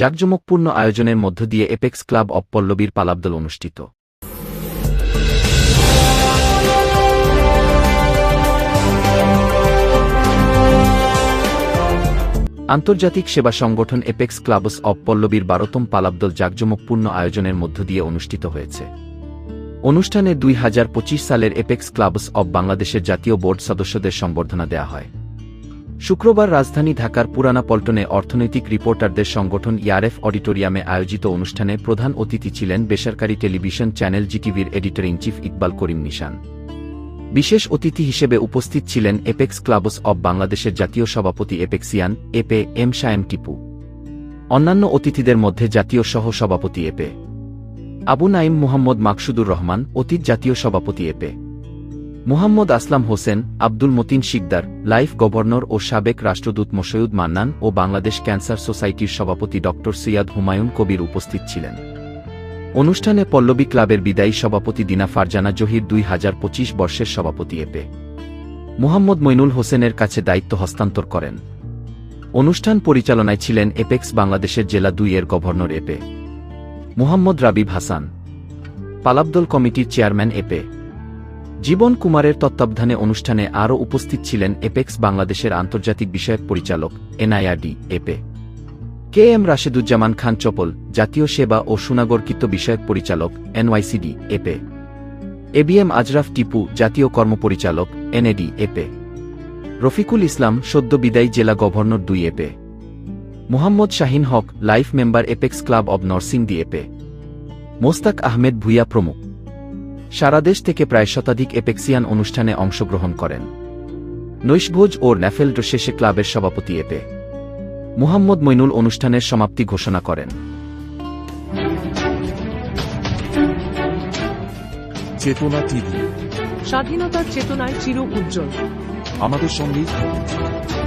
জাঁকজমকপূর্ণ আয়োজনের মধ্য দিয়ে এপেক্স ক্লাব অব পল্লবীর পালাবদল অনুষ্ঠিত। আন্তর্জাতিক সেবা সংগঠন এপেক্স ক্লাবস অব পল্লবীর বারোতম পালাবদল জাঁকজমকপূর্ণ আয়োজনের মধ্য দিয়ে অনুষ্ঠিত হয়েছে। অনুষ্ঠানে দুই হাজার পঁচিশ সালের এপেক্স ক্লাবস অব বাংলাদেশের জাতীয় বোর্ড সদস্যদের সংবর্ধনা দেয়া হয়। শুক্রবার রাজধানী ঢাকার পুরানা পল্টনে অর্থনৈতিক রিপোর্টারদের সংগঠন ইয়ারএফ অডিটোরিয়ামে আয়োজিত অনুষ্ঠানে প্রধান অতিথি ছিলেন বেসরকারি television channel জিটিভির editor in chief Iqbal Karim Nishan. বিশেষ অতিথি হিসেবে উপস্থিত ছিলেন এপেক্স ক্লাবস অব বাংলাদেশের জাতীয় সভাপতি এপেক্সিয়ান, এপে এম শায়েম টিপু। অন্যান্য অতিথিদের মধ্যে জাতীয় সহ সভাপতি এপে। আবু নাইম মুহাম্মদ মাকসুদুর রহমান, অতীত জাতীয় সভাপতি এপে। মুহাম্মদ আসলাম হোসেন, আব্দুল মতিন শিকদার, লাইফ গভর্নর ও সাবেক রাষ্ট্রদূত মোশয়ুদ মান্নান ও বাংলাদেশ ক্যান্সার সোসাইটির সভাপতি ড. সৈয়াদ হুমায়ুন কবির উপস্থিত ছিলেন। অনুষ্ঠানে পল্লবী ক্লাবের বিদায়ী সভাপতি দিনা ফারজানা জহির দুই হাজার পঁচিশ বর্ষের সভাপতি এপে। মুহাম্মদ মইনুল হোসেনের কাছে দায়িত্ব হস্তান্তর করেন। অনুষ্ঠান পরিচালনায় ছিলেন এপেক্স বাংলাদেশের জেলা দুই এর গভর্নর এপে। মুহাম্মদ রাবিব হাসান। পালাবদল কমিটির চেয়ারম্যান এপে। জীবন কুমারের তত্ত্বাবধানে অনুষ্ঠানে আরও উপস্থিত ছিলেন এপেক্স বাংলাদেশের আন্তর্জাতিক বিষয়ক পরিচালক, এনআইআরডি, এপে। কে এম রাশেদুজ্জামান খান চপল, জাতীয় সেবা ও সুনাগরিকত্ব বিষয়ক পরিচালক, এনওয়াইসিডি, এপে। এবিএম আজরাফ টিপু, জাতীয় কর্মপরিচালক, এনএডি, এপে। রফিকুল ইসলাম, সদ্য বিদায়ী জেলা গভর্নর দুই এপে। Mohammad Shahin Haque, life member Apex Club of Narsingdi এপে। Mostak Ahmed Bhuiyan প্রমুখ। সারা দেশ থেকে প্রায় শতাধিক এপেক্সিয়ান অনুষ্ঠানে অংশগ্রহণ করেন। নৈশভোজ ও ন্যাফেল শেষে ক্লাবের সভাপতি এপে মুহাম্মদ মইনুল অনুষ্ঠানের সমাপ্তি ঘোষণা করেন। চেতনা টিভি। স্বাধীনতার চেতনায় চির উজ্জ্বল। আমাদের সঙ্গেই থাকুন।